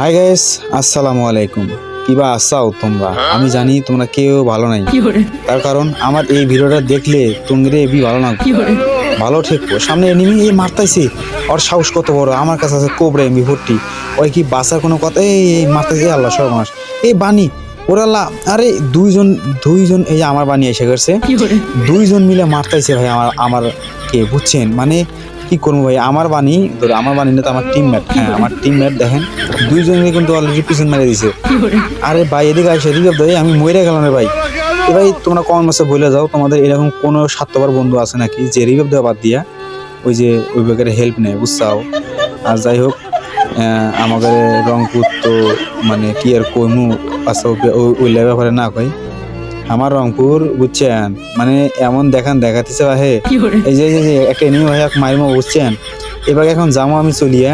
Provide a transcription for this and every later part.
Hi guys আসসালামু আলাইকুম। কিবা আসাও তোমরা? আমি জানি তোমরা কেউ ভালো নাই। তার কারণ আমার এই ভিডিওটা দেখলে তোমরা এবি ভালো না। ভালো ঠিক। সামনে এনিমি এই মারতাইছে। ওর সাহস কত বড়? আমার কাছে আছে কোবরা এমবি ফোরটি ওই কি বাসার কোনো কথা? এই মারতাইছে আল্লাহ সর্বনাশ। এই বানি ওরালা আরে দুইজন দুইজন এই যে আমার বানি এসে গেছে। দুইজন মিলে মারতাইছে ভাই আমার আমার কে বুঝছেন? মানে কি করব ভাই? আমার বাণী, ধরো আমার বাণী না তো আমার টিমমেট হ্যাঁ আমার টিমমেট দেখেন দুইজন কিন্তু অলরেডি পিছন মেরে দিছে। আরে ভাই, এদিকে আসে এদিকে ভাই, আমি মরে গেলাম রে ভাই। এ ভাই, তোমরা কমেন্ট মাসে বলে যাও, তোমাদের এরকম কোনো স্বার্থপর বন্ধু আছে নাকি যে রিভাইভ দেওয়া বাদ দিয়া ওই যে ওই ব্যাপারে হেল্প নেয়, বুঝছাও? আর যাই হোক আমাদের রংপুর তো মানে কি আর কইমু আচ্ছা ওই- ওই- ওই ব্যাপারে না কই আমার রংপুর বুঝছেন? মানে এমন দেখান দেখাতেছে ভাই এই যে এই যে একটা এনিমি ভাই মারিমো বুঝছেন? এবার এখন যাব আমি চলিয়া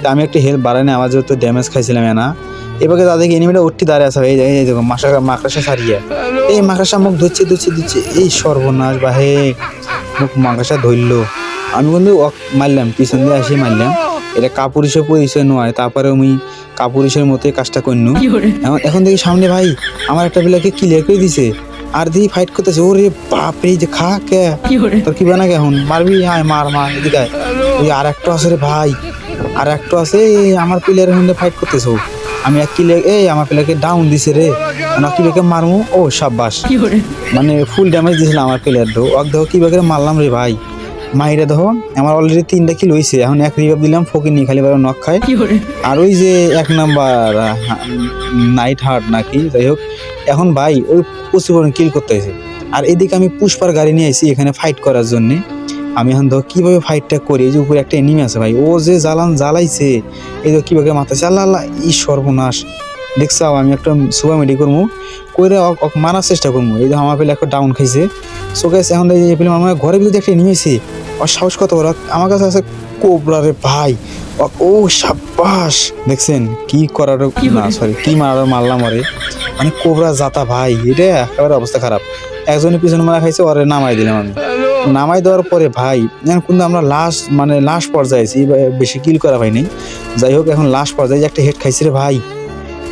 তা আমি একটা হেল্প বাড়াই না আমার যেহেতু ড্যামেজ খাইছিলাম না? এবারে তাদেরকে এনিমিটা উঠতে দাঁড়িয়ে আছে এই এই দেখো মাসা মাকড়সা সারিয়ে এই মাকড়সা মুখ ধরছে ধরছে ধরছে এই সর্বনাশ বা হে মুখ মাকড়সা ধরলো। আমি কিন্তু মারলাম পিছন দিয়ে আসি মারলাম। এটা কাপুরুষের পরিচয় নয় তারপরে আমি কাপুরুষের মতোই কাজটা করনু। এখন এখন দেখি সামনে ভাই আমার একটা বিলাকে ক্লিয়ার করে দিছে। আর দিয়ে ফাইট করতেছে ওরে বাপ রে যে খা কে? তোর কি বানা এখন? মারবি? আয় মার মার এদিকে ওই আর একটা আছে রে ভাই আর একটা আছে আমার প্লেয়ারের মধ্যে ফাইট করতেছে আমি এক কিলে এই আমার প্লেয়ারকে ডাউন দিছে রে। ওনা কীভাবে মারমু? ও সাব্বাস। মানে ফুল ড্যামেজ দিয়েছিল আমার প্লেয়ার দো ওক দেখো কীভাবে মারলাম রে ভাই। মাইরে দেখো আমার অলরেডি তিনটা কিল হয়েছে এখন এক রিভাব দিলাম ফকির নিয়ে খালি বার নখ খায়। আর ওই যে এক নাম্বার নাইট হার্ট নাকি যাই হোক এখন ভাই ওই প্রচুর পরিমাণে কিল করতে হয়েছে আর এদিকে আমি পুষ্পার গাড়ি নিয়ে আসি এখানে ফাইট করার জন্য। আমি এখন ধর কীভাবে ফাইটটা করি এই যে উপরে একটা এনিমি আছে ভাই ও যে জ্বালান জ্বালাইছে এই তো কীভাবে মাথায় আল্লাহ আল্লাহ ই সর্বনাশ। দেখছাও আমি একটা সুপার মেডি করব অক মারার চেষ্টা করব এই আমার পেলে একটা ডাউন খাইছে। সো গাইস এখন এই পেলে আমার ঘরের ভিতরে একটা এনিমি আছে ওর সাহস কত বড়? আমার কাছে আছে কোবরা রে ভাই। ও- সাব্বাস। দেখছেন কি করার না সরি কি মারার মারলাম ওরে? মানে কোবরা জাতা ভাই এটা একেবারে অবস্থা খারাপ। একজনের পিছনে মারা খাইছে ওরে নামাই দিলাম আমি। নামাই দেওয়ার পরে ভাই কিন্তু আমরা লাস্ট মানে লাস্ট পর্যায়ে আছি বেশি কিল করা হয়নি। যাই হোক এখন লাস্ট পর্যায়ে যে একটা হেড খাইছে রে ভাই।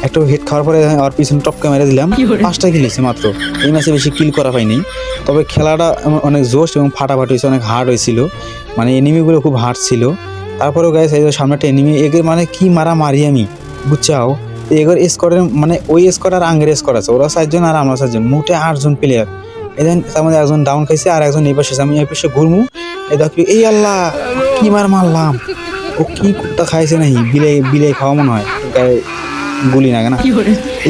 একটা হেড খাওয়ার পরে আর পিছনে টপকে মেরে দিলাম। পাঁচটা কিল হয়েছে মাত্র। এই ম্যাচে বেশি কিল করা হয়নি। তবে খেলাটা অনেক জোশ এবং ফাটাফাটি হয়েছে অনেক হার্ড হয়েছিল। মানে এনিমিগুলো খুব হার্ড ছিল। তারপরেও গায়ে এই যে সামনে একটা এনিমি এগের মানে কি মারা মারি আমি? বুঝছাও? এগের স্কোয়াডের মানে ওই স্কোয়াড আর আঙ্গের স্কোয়াড আছে। ওরা চারজন আর আমরা চারজন। মোটে আটজন প্লেয়ার এদের তার মধ্যে একজন ডাউন খাইছে আর একজন এই পাশে আমি এই পাশে ঘুরমু। এই দেখি এই আল্লাহ কি মার মারলাম? ও কি কুত্তা খাইছে নাকি? বিলাই বিলাই খাওয়া মনে হয়। গুলি না কেনা?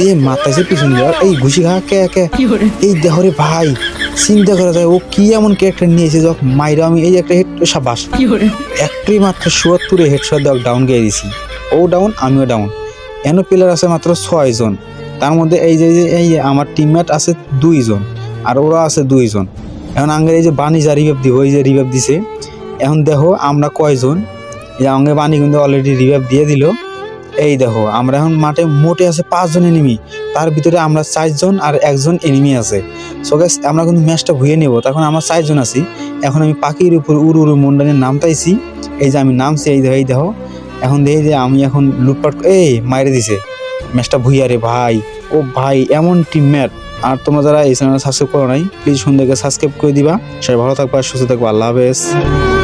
এই মাথায় পিছন দিয়ে এই ঘুষি খা কে কে? এই দেহরে ভাই চিন্তা করা যায় ও কি এমন ক্যারেক্টার নিয়েছে যখন মাইরা আমি এই একটা হেড সাবাস একটাই মাত্র চুয়াত্তরে হেডশট দেওয়া ডাউন গিয়ে দিছি। ও ডাউন আমিও ডাউন এন প্লেয়ার আছে মাত্র ছয়জন তার মধ্যে এই যে এই আমার টিমমেট আছে দুইজন আর ওরা আছে দুইজন এখন আঙ্গের এই যে বাণী যা রিভাইভ দিব এই যে রিভাইভ দিছে এখন দেখো আমরা কয়জন। এই আঙ্গে বাণী কিন্তু অলরেডি রিভাইভ দিয়ে দিল। এই দেখো, আমরা এখন মাঠে মোটে আছে পাঁচজন এনিমি তার ভিতরে আমরা চারজন আর একজন এনিমি আছে। সো গাইস আমরা কিন্তু ম্যাচটা ভুয়ে নেব। তখন আমরা চারজন আছি। এখন আমি পাখির উপর উড়ু উড়ু মন্ডানে নামতাইছি এই যে আমি নামছি, এই দেখো এই দেখো। এখন দেখি যে আমি এখন লুটপাট এই, মাইরে দিছে। ম্যাচটা ভুইয়া রে ভাই। ও ভাই, এমন টিমমেট আর তোমরা যারা এই চ্যানেল সাবস্ক্রাইব করো নাই প্লিজ সুন্দরকে সাবস্ক্রাইব করে দিবা। সবাই ভালো থাকবা, সুস্থ থাকবা। আল্লাহ হাফেজ।